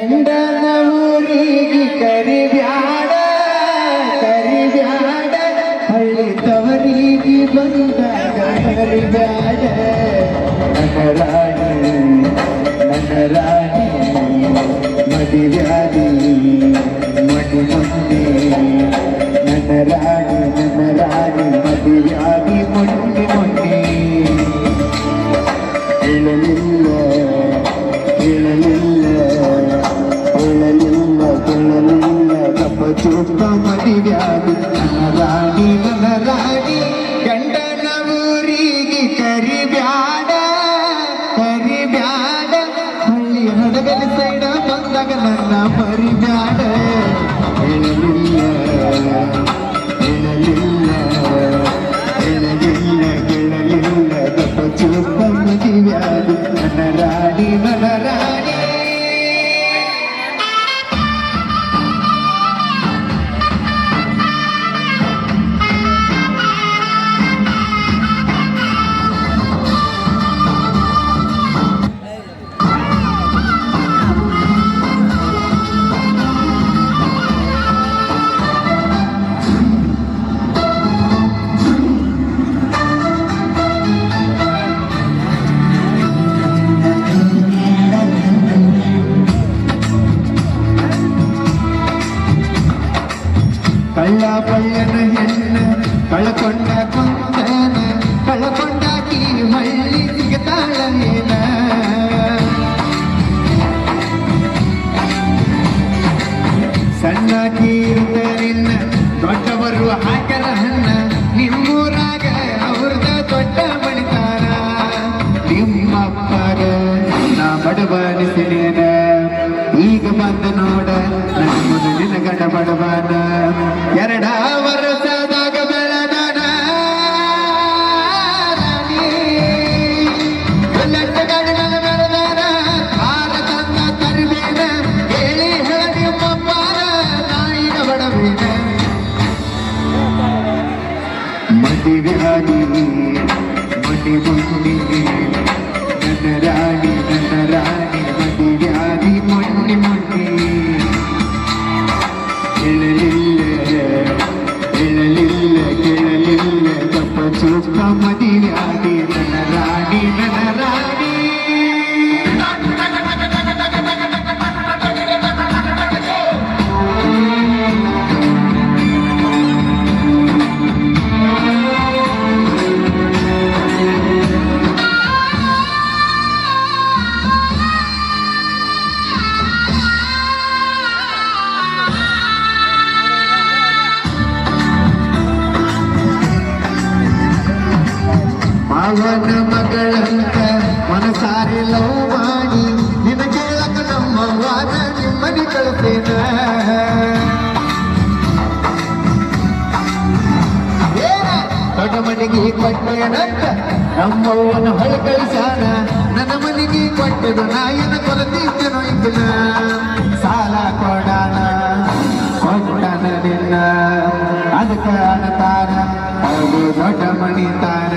ಗಂಡನ ಊರಿಗೆ ಕರಿಬ್ಯಾಡ ಕರಿಬ್ಯಾಡ. ಹಳ್ಳಿ ತವರಿಗೆ ಬಂದಾಗ ಕರಿಬ್ಯಾಡ. ನನ್ನ ರಾಣಿ ನನ್ನ ರಾಣಿ ಮದಿವ್ಯಾದಿ ಮಡಿ ಮುಂದೆ ನನ್ನ ರಾಣಿ ನನ್ನ ರಾಣಿ ಮದಿವ್ಯಾದಿ ಮೊನ್ನೆ ಹೇಳಲಿಲ್ಲ ಹೇಳಲಿಲ್ಲ ಚೂಪ ಮದಿವ್ಯಾದಿ ನನ್ನ ರಾಣಿ ನನ್ನ ರಾಣಿ ಗಂಡನ ಕರಿಬ್ಯಾಡ ಕರಿಬ್ಯಾಡ. ಹಳ್ಳಿ ಹಡಗಲಿ ಸೈಡ ಬಂದಾಗ ಕಳ್ಳ ಪಳ್ಳನ ಹೆಣ್ಣು ಕಳ್ಕೊಂಡ ಕೊಂದನ ಕಳ್ಕೊಂಡಾಕಿ ಮಳ್ಳಿ ಸಿಗತಾಳೇನ ಸಣ್ಣಾಕಿ ನಿನ್ನ ದೊಡ್ಡವರು ಹಾಕರ ಮದಿವ್ಯಾದಿ ಮಡಿ ಮುನ್ನಿ ನನ್ನ ರಾಣಿ ನನ್ನ ರಾಣಿ ಮದಿವ್ಯಾದಿ ಮೊನ್ನೆ ಮೊನ್ನೆ ಹೇಳಲಿಲ್ಲ ಹೇಳಲಿಲ್ಲ ಕೇಳಲಿಲ್ಲ ತಪ್ಪ ಚೂಪ ಮದಿವ್ಯಾದಿ ಮಾವನ ಮಗಳಂತ ಮನಸಾರಿ ಲವ್ ಮಾಡಿ ನಿನ್ನ ಕೇಳಕ ನಮ್ಮ ವಾದ ನಿಮ್ಮನಿ ಕಳಿಸೇನ? ದೊಡ್ಡ ಮನೆಗೆ ಕೊಟ್ಟೇನಂತ ನಮ್ಮವ್ವನ ಹೊಳ ಕಳಿಸಾನ ನನ್ನ ಮನೆಗೆ ಕೊಟ್ಟದು ನಾಯಿನ ಕೊಲತಿದ್ದನು ಇದನ್ನ ಸಾಲ ಕೊಡಾನ? ಕೊಟ್ಟನ ನಿನ್ನ? ಅದಕ್ಕ ಅನತಾನ ಅದು ದೊಡ್ಡ ಮಣಿತಾನ